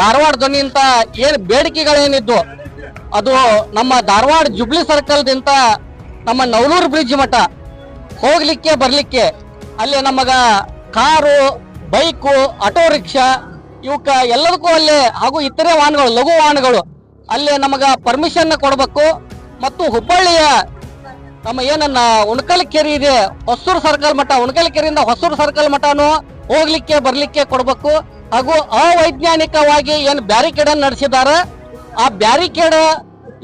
ಧಾರವಾಡ ಅಂತ ಏನ್ ಬೇಡಿಕೆಗಳೇನಿದ್ವು, ಅದು ನಮ್ಮ ಧಾರವಾಡ ಜುಬ್ಲಿ ಸರ್ಕಲ್ದಿಂದ ನಮ್ಮ ನವಲೂರು ಬ್ರಿಡ್ಜ್ ಮಠ ಹೋಗ್ಲಿಕ್ಕೆ, ಬರ್ಲಿಕ್ಕೆ, ಅಲ್ಲಿ ನಮಗ ಕಾರು, ಬೈಕು, ಆಟೋ ರಿಕ್ಷಾ ಇವಕ್ಕ ಎಲ್ಲದಕ್ಕೂ ಅಲ್ಲೇ, ಹಾಗೂ ಇತರೆ ವಾಹನಗಳು, ಲಘು ವಾಹನಗಳು, ಅಲ್ಲಿ ನಮಗ ಪರ್ಮಿಷನ್ ಕೊಡಬೇಕು. ಮತ್ತು ಹುಬ್ಬಳ್ಳಿಯ ನಮ್ಮ ಏನನ್ನ ಉಣಕಲ್ ಕೆರೆ ಇದೆ, ಹೊಸೂರು ಸರ್ಕಲ್ ಮಠ ಉಣಕಲ್ ಕೆರೆಯಿಂದ ಹೊಸೂರು ಸರ್ಕಲ್ ಮಠನು ಹೋಗ್ಲಿಕ್ಕೆ, ಬರ್ಲಿಕ್ಕೆ ಕೊಡ್ಬೇಕು. ಹಾಗೂ ಅವೈಜ್ಞಾನಿಕವಾಗಿ ಏನು ಬ್ಯಾರಿಕೇಡ್ ಅನ್ನು ನಡೆಸಿದ್ದಾರೆ ಆ ಬ್ಯಾರಿಕೇಡ್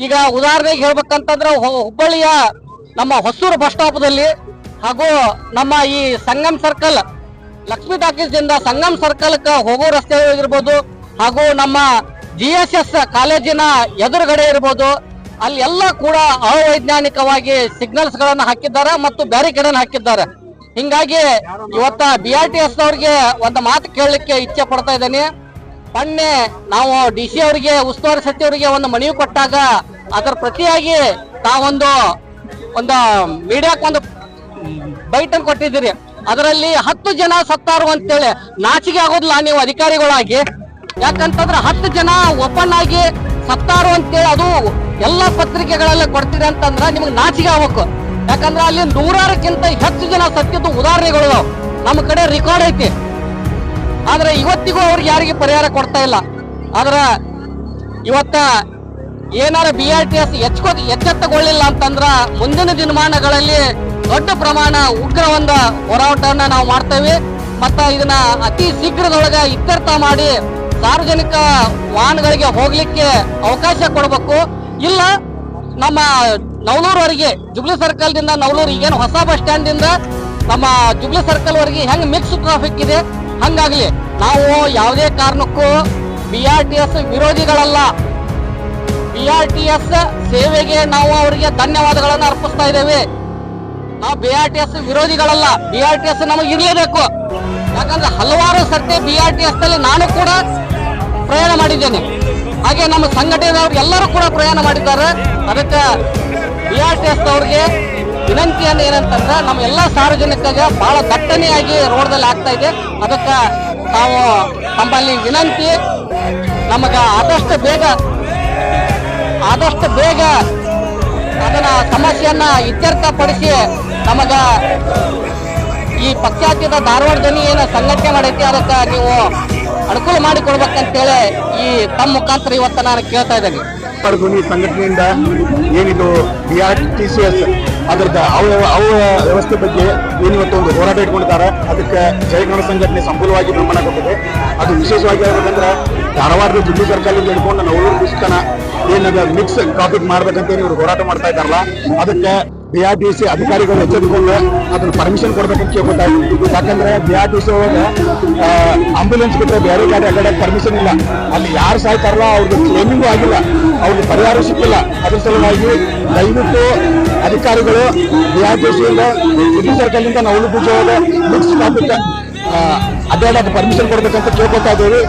ಈಗ ಉದಾಹರಣೆಗೆ ಹೇಳ್ಬೇಕಂತಂದ್ರೆ ಹುಬ್ಬಳ್ಳಿಯ ನಮ್ಮ ಹೊಸೂರು ಬಸ್ ಸ್ಟಾಪ್ದಲ್ಲಿ ಹಾಗೂ ನಮ್ಮ ಈ ಸಂಗಮ್ ಸರ್ಕಲ್, ಲಕ್ಷ್ಮೀ ಟಾಕೀಸ್ ಇಂದ ಸಂಗಮ್ ಸರ್ಕಲ್ಗೆ ಹೋಗೋ ರಸ್ತೆ ಇರ್ಬೋದು, ಹಾಗೂ ನಮ್ಮ ಜಿ ಎಸ್ ಎಸ್ ಕಾಲೇಜಿನ ಎದುರುಗಡೆ ಇರ್ಬೋದು, ಅಲ್ಲಿ ಎಲ್ಲ ಕೂಡ ಅವೈಜ್ಞಾನಿಕವಾಗಿ ಸಿಗ್ನಲ್ಸ್ ಗಳನ್ನ ಹಾಕಿದ್ದಾರೆ ಮತ್ತು ಬ್ಯಾರಿಕೇಡನ್ನು ಹಾಕಿದ್ದಾರೆ. ಹಿಂಗಾಗಿ ಇವತ್ತ ಬಿ ಆರ್ ಟಿ ಎಸ್ ಅವ್ರಿಗೆ ಒಂದು ಮಾತು ಕೇಳಲಿಕ್ಕೆ ಇಚ್ಛೆ ಪಡ್ತಾ ಇದ್ದೇನೆ. ಮೊನ್ನೆ ನಾವು ಡಿ ಸಿ ಅವರಿಗೆ, ಉಸ್ತುವಾರಿ ಸಚಿವರಿಗೆ ಒಂದು ಮನವಿ ಕೊಟ್ಟಾಗ ಅದರ ಪ್ರತಿಯಾಗಿ ತಾವೊಂದು ಒಂದು ಮೀಡಿಯಾಕ್ಕೆ ಒಂದು ಬೈಟನ್ ಕೊಟ್ಟಿದ್ದೀರಿ. ಅದರಲ್ಲಿ ಹತ್ತು ಜನ ಸತ್ತಾರು ಅಂತೇಳಿ ನಾಚಿಕೆ ಆಗೋದಿಲ್ಲ, ನೀವು ಅಧಿಕಾರಿಗಳಾಗಿ. ಯಾಕಂತಂದ್ರೆ ಹತ್ತು ಜನ ಓಪನ್ ಆಗಿ ಸತ್ತಾರು ಅಂತೇಳಿ ಅದು ಎಲ್ಲ ಪತ್ರಿಕೆಗಳಲ್ಲಿ ಕೊಡ್ತೀರಿ ಅಂತಂದ್ರೆ ನಿಮ್ಗೆ ನಾಚಿಕೆ ಆಗ್ಬೇಕು. ಯಾಕಂದ್ರೆ ಅಲ್ಲಿ ನೂರಾರಕ್ಕಿಂತ ಹೆಚ್ಚು ಜನ ಸತ್ತಿದ್ದು ಉದಾಹರಣೆಗಳು. ನಮ್ಮ ಕಡೆ ರೆಕಾರ್ಡ್ ಐತಿ. ಆದ್ರೆ ಇವತ್ತಿಗೂ ಅವ್ರಿಗೆ ಯಾರಿಗೆ ಪರಿಹಾರ ಕೊಡ್ತಾ ಇಲ್ಲ. ಆದ್ರ ಇವತ್ತ ಏನಾರ ಬಿ ಆರ್ ಟಿ ಎಸ್ ಎಚ್ಚೋ ಎಚ್ಚೆತ್ತಗೊಳ್ಳಿಲ್ಲ ಅಂತಂದ್ರ ಮುಂದಿನ ದಿನಮಾನಗಳಲ್ಲಿ ದೊಡ್ಡ ಪ್ರಮಾಣ ಉಗ್ರ ಒಂದು ಹೋರಾಟವನ್ನ ನಾವು ಮಾಡ್ತೇವೆ. ಮತ್ತ ಇದನ್ನ ಅತಿ ಶೀಘ್ರದೊಳಗ ಇತ್ಯರ್ಥ ಮಾಡಿ ಸಾರ್ವಜನಿಕ ವಾಹನಗಳಿಗೆ ಹೋಗ್ಲಿಕ್ಕೆ ಅವಕಾಶ ಕೊಡಬೇಕು. ಇಲ್ಲ, ನಮ್ಮ ನವಲೂರ್ವರೆಗೆ ಜುಬ್ಲಿ ಸರ್ಕಲ್ ದಿಂದ ನವಲೂರು ಏನು ಹೊಸ ಬಸ್ ಸ್ಟ್ಯಾಂಡ್ ದಿಂದ ನಮ್ಮ ಜುಬ್ಲಿ ಸರ್ಕಲ್ ವರೆಗೆ ಹೆಂಗ್ ಮಿಕ್ಸ್ ಟ್ರಾಫಿಕ್ ಇದೆ, ಹಂಗಾಗ್ಲಿ ನಾವು ಯಾವುದೇ ಕಾರಣಕ್ಕೂ ಬಿ ಆರ್ ಟಿ ಎಸ್ ವಿರೋಧಿಗಳಲ್ಲ. ಬಿ ಆರ್ ಟಿ ಎಸ್ ಸೇವೆಗೆ ನಾವು ಅವರಿಗೆ ಧನ್ಯವಾದಗಳನ್ನು ಅರ್ಪಿಸ್ತಾ ಇದ್ದೇವೆ. ನಾವು ಬಿ ಆರ್ ಟಿ ಎಸ್ ವಿರೋಧಿಗಳಲ್ಲ ಬಿ ಆರ್ ಟಿ ಎಸ್ ನಮಗೆ ಇರಲೇಬೇಕು ಯಾಕಂದ್ರೆ ಹಲವಾರು ಸರ್ತಿ ಬಿ ಆರ್ ಟಿ ಎಸ್ನಲ್ಲಿ ನಾನು ಕೂಡ ಪ್ರಯಾಣ ಮಾಡಿದ್ದೇನೆ. ಹಾಗೆ ನಮ್ಮ ಸಂಘಟನೆಯವರು ಎಲ್ಲರೂ ಕೂಡ ಪ್ರಯಾಣ ಮಾಡಿದ್ದಾರೆ. ಅದಕ್ಕೆ ಬಿ ಆರ್ ಟಿ ಎಸ್ ಅವ್ರಿಗೆ ವಿನಂತಿಯನ್ನು ಏನಂತಂದ್ರೆ ನಮ್ಮ ಎಲ್ಲ ಸಾರ್ವಜನಿಕರಿಗೆ ಬಹಳ ದಟ್ಟಣೆಯಾಗಿ ರೋಡ್ದಲ್ಲಿ ಆಗ್ತಾ ಇದೆ. ಅದಕ್ಕೆ ತಾವು ನಮ್ಮಲ್ಲಿ ವಿನಂತಿ, ನಮಗ ಆದಷ್ಟು ಬೇಗ ಆದಷ್ಟು ಬೇಗ ಅದನ್ನ ಸಮಸ್ಯೆಯನ್ನ ಇತ್ಯರ್ಥಪಡಿಸಿ ನಮಗ ಈ ಪಕ್ಷಾತೀತ ಧಾರವಾಡ ಜನ ಏನು ಸಂಘಟನೆ ಮಾಡೈತಿ, ಅದಕ್ಕೆ ನೀವು ಅನುಕೂಲ ಮಾಡಿಕೊಡ್ಬೇಕಂತೇಳಿ ಈ ತಮ್ಮ ಮುಖಾಂತರ ಇವತ್ತು ನಾನು ಕೇಳ್ತಾ ಇದ್ದೇನೆ. ಧ್ವನಿ ಸಂಘಟನೆಯಿಂದ ಏನಿದು B R T C S ಅದರದ ಅವ ಅವ ವ್ಯವಸ್ಥೆ ಬಗ್ಗೆ ಏನು ಒಂದು ಹೋರಾಟ ಇಟ್ಕೊಂಡಿದ್ದಾರೆ. ಅದಕ್ಕೆ ಜಯಗಣ ಸಂಘಟನೆ ಸಂಪೂರ್ಣವಾಗಿ ಬೆಂಬಲ ಕೊಟ್ಟಿದೆ. ಅದು ವಿಶೇಷವಾಗಿ ಹೇಳ್ಬೇಕಂದ್ರೆ ಧಾರವಾಡದ ಜಿಲ್ಲಾ ಸರ್ಕಾರದಿಂದ ಹಿಡ್ಕೊಂಡು ನಾವು ಪುಸ್ತಕನ ಏನದ ಮಿಕ್ಸ್ ಕಾಪಿಟ್ ಮಾಡ್ಬೇಕಂತ ಇವ್ರು ಹೋರಾಟ ಮಾಡ್ತಾ ಇದ್ದಾರಲ್ಲ. ಅದಕ್ಕೆ ಬಿ ಆರ್ ಟಿ ಸಿ ಅಧಿಕಾರಿಗಳು ಎಚ್ಚೆತ್ತುಕೊಂಡು ಅದನ್ನ ಪರ್ಮಿಷನ್ ಕೊಡ್ಬೇಕಂತ ಕೇಳ್ಕೊತಾ. ಯಾಕಂದ್ರೆ ಬಿ ಆರ್ ಟಿ ಸಿ ಒಳಗೆ ಆಂಬುಲೆನ್ಸ್ ಬಿಟ್ಟರೆ ಬೇರೆ ಗಾಡಿ ಅಡ್ಡಾಡ ಪರ್ಮಿಷನ್ ಇಲ್ಲ. ಅಲ್ಲಿ ಯಾರು ಸಾಯ್ತಾರಲ್ಲ, ಅವ್ರಿಗೆ ಕ್ಲೇಮಿಂಗು ಆಗಿಲ್ಲ. ಅವ್ರಿಗೆ ಪರಿಹಾರ ಸಿಕ್ಕಿಲ್ಲ. ಅದ್ರ ಸಲುವಾಗಿ ದಯವಿಟ್ಟು ಅಧಿಕಾರಿಗಳು ಬಿ ಆರ್ ಟಿ ಸಿ ಇಂದ ಸಿಟಿ ಸರ್ಕಲ್ನಿಂದ ನವಲು ಪೂಜೆ ಮಿಕ್ಸ್ ಕಾಪಿಟ್ ಅಡ್ಡಾಡಕ್ಕೆ ಪರ್ಮಿಷನ್ ಕೊಡ್ಬೇಕಂತ ಕೇಳ್ಕೊತಾ ಇದ್ದೀವಿ.